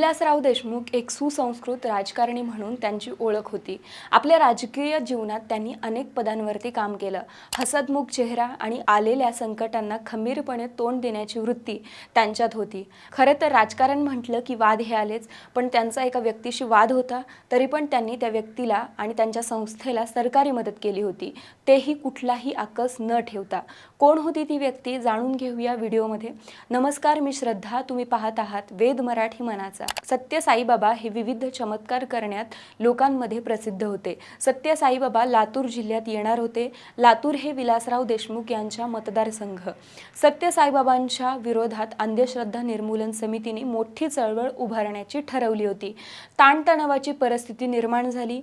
विलासराव देशमुख एक सुसंस्कृत राजकारणी म्हणून त्यांची ओळख होती. आपल्या राजकीय जीवनात त्यांनी अनेक पदांवरती काम केलं. हसतमुख चेहरा आणि आलेल्या संकटांना खंबीरपणे तोंड देण्याची वृत्ती त्यांच्यात होती. खरं तर राजकारण म्हटलं की वाद हे आलेच पण त्यांचा एका व्यक्तीशी वाद होता तरी पण त्यांनी त्या व्यक्तीला आणि त्यांच्या संस्थेला सरकारी मदत केली होती. तेही कुठलाही आकस न ठेवता. कोण होती ती व्यक्ती जाणून घेऊया व्हिडिओमध्ये. नमस्कार मी श्रद्धा. तुम्ही पाहत आहात वेद मराठी मनाचा. सत्य साईबाबा हे विविध चमत्कार करण्यात लोकांमध्ये प्रसिद्ध होते. सत्य साईबाबा लातूर जिल्ह्यात येणार होते. लातूर हे विलासराव देशमुख यांच्या मतदारसंघ. सत्य साईबाबांच्या विरोधात अंधश्रद्धा निर्मूलन समितीने मोठी चळवळ उभारण्याची ठरवली होती. ताणतणावाची परिस्थिती निर्माण झाली.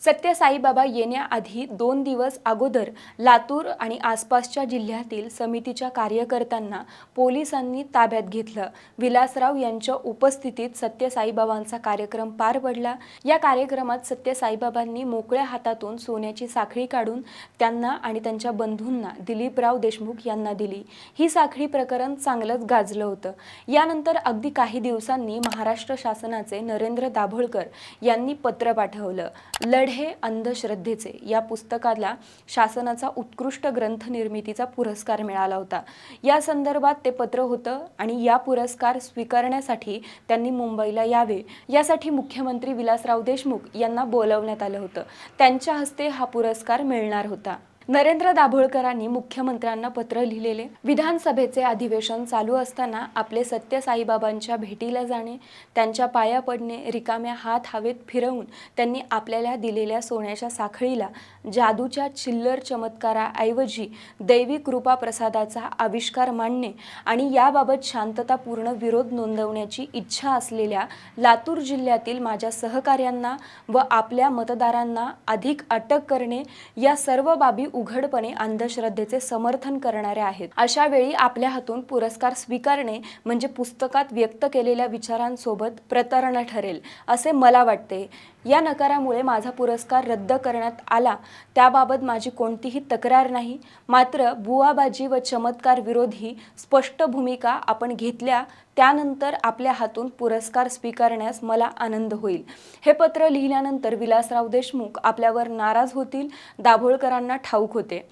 सत्य साईबाबा येण्याआधी दोन दिवस अगोदर लातूर आणि आसपासच्या जिल्ह्यात जिल्ह्यातील समितीच्या कार्यकर्त्यांना पोलिसांनी ताब्यात घेतलं. विलासराव यांच्या उपस्थितीत सत्यसाईबाबांचा कार्यक्रम पार पडला. या कार्यक्रमात सत्य साईबाबांनी मोकळ्या हातातून सोन्याची साखळी काढून त्यांना आणि त्यांच्या बंधूंना दिलीपराव देशमुख यांना दिली. ही साखळी प्रकरण चांगलंच गाजलं होतं. यानंतर अगदी काही दिवसांनी महाराष्ट्र शासनाचे नरेंद्र दाभोळकर यांनी पत्र पाठवलं. लढे अंधश्रद्धेचे. या पुस्तकाला शासनाचा उत्कृष्ट ग्रंथ निर्मितीचा पुरस्कार मिळाला होता. या संदर्भात ते पत्र होतं आणि या पुरस्कार स्वीकारण्यासाठी त्यांनी मुंबईला यावे. यासाठी मुख्यमंत्री विलासराव देशमुख यांना बोलवण्यात आलं होतं. त्यांच्या हस्ते हा पुरस्कार मिळणार होता. नरेंद्र दाभोळकरांनी मुख्यमंत्र्यांना पत्र लिहिलेले. विधानसभेचे अधिवेशन चालू असताना आपले सत्य साईबाबांच्या भेटीला जाणे त्यांच्या पाया पडणे रिकाम्या हात हवेत फिरवून त्यांनी आपल्याला दिलेल्या सोन्याच्या साखळीला जादूच्या चिल्लर चमत्काराऐवजी दैवी कृपा प्रसादाचा आविष्कार मांडणे आणि याबाबत शांततापूर्ण विरोध नोंदवण्याची इच्छा असलेल्या लातूर जिल्ह्यातील माझ्या सहकाऱ्यांना व आपल्या मतदारांना अधिक अटक करणे या सर्व बाबी उघडपणे अंधश्रद्धेचे समर्थन करणारे आहेत. अशा वेळी आपल्या हातून पुरस्कार स्वीकारणे म्हणजे पुस्तकात व्यक्त केलेल्या विचारांसोबत प्रतारणा ठरेल असे मला वाटते. या नकारामुळे माझा पुरस्कार रद्द करण्यात आला. त्याबाबत माझी कोणतीही तक्रार नाही. मात्र बुवाबाजी व चमत्कार विरोधी स्पष्ट भूमिका आपण घेतल्या त्यानंतर आपल्या हातून पुरस्कार स्वीकारण्यास मला आनंद होईल. हे पत्र लिहिल्यानंतर विलासराव देशमुख आपल्यावर नाराज होतील दाभोळकरांना ठाऊक होते.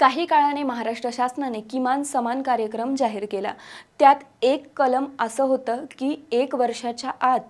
काही काळाने महाराष्ट्र शासनाने किमान समान कार्यक्रम जाहीर केला. त्यात एक कलम असं होतं की एक वर्षाच्या आत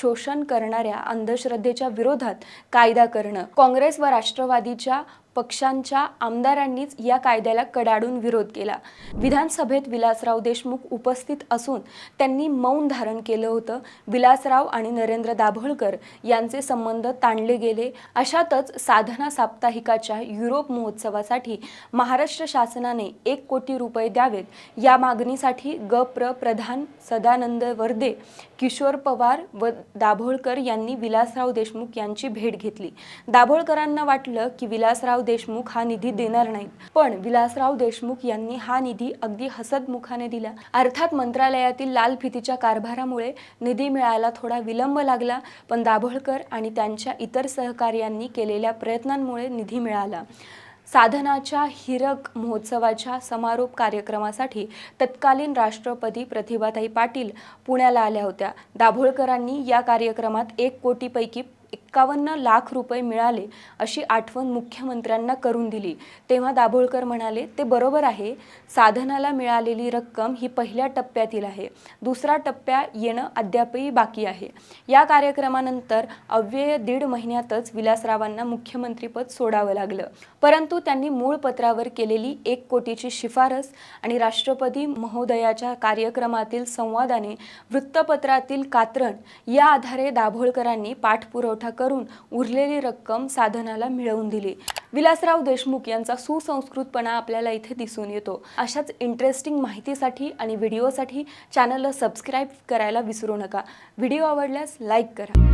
शोषण करणाऱ्या अंधश्रद्धेच्या विरोधात कायदा करणं. काँग्रेस व राष्ट्रवादीच्या पक्षांच्या आमदारांनीच या कायद्याला कडाडून विरोध केला. विधानसभेत विलासराव देशमुख उपस्थित असून त्यांनी मौन धारण केलं होतं. विलासराव आणि नरेंद्र दाभोळकर यांचे संबंध ताणले गेले. अशातच साधना साप्ताहिकाच्या युरोप महोत्सवासाठी महाराष्ट्र शासनाने एक कोटी रुपये द्यावेत. या मागणीसाठी ग प्र प्रधान सदानंद वर्दे किशोर पवार व दाभोळकर यांनी विलासराव देशमुख यांची भेट घेतली. दाभोळकरांना वाटलं की विलासराव विलासराव देशमुख हा निधी देणार नाहीत. पण विलासराव देशमुख यांनी हा निधी अगदी हसतमुखाने दिला. अर्थात मंत्रालयातील लाल फितीच्या कारभारामुळे निधी मिळायला थोडा विलंब लागला पण दाभोळकर आणि त्यांच्या इतर सहकार्यांनी केलेल्या प्रयत्नांमुळे निधी मिळाला. साधनाच्या हिरक महोत्सवाच्या समारोप कार्यक्रमासाठी तत्कालीन राष्ट्रपती प्रतिभाताई पाटील पुण्याला आल्या होत्या. दाभोळकरांनी या कार्यक्रमात एक कोटीपैकी एक्कावन्न लाख रुपये मिळाले अशी आठवण मुख्यमंत्र्यांना करून दिली. तेव्हा दाभोळकर म्हणाले ते बरोबर आहे. साधनाला मिळालेली रक्कम ही पहिल्या टप्प्यातील आहे. दुसरा टप्प्या येणं अद्यापही बाकी आहे. या कार्यक्रमानंतर अव्यय दीड महिन्यातच विलासरावांना मुख्यमंत्रीपद सोडावं लागलं. परंतु त्यांनी मूळ पत्रावर केलेली एक कोटीची शिफारस आणि राष्ट्रपती महोदयाच्या कार्यक्रमातील संवादाने वृत्तपत्रातील कात्रण या आधारे दाभोळकरांनी पाठपुरवठा करून उरलेली रक्कम साधनाला मिळवून दिली. विलासराव देशमुख यांचा सुसंस्कृतपणा आपल्याला इथे दिसून येतो. अशाच इंटरेस्टिंग माहितीसाठी आणि व्हिडिओसाठी चॅनलला सबस्क्राईब करायला विसरू नका. व्हिडिओ आवडल्यास लाईक करा.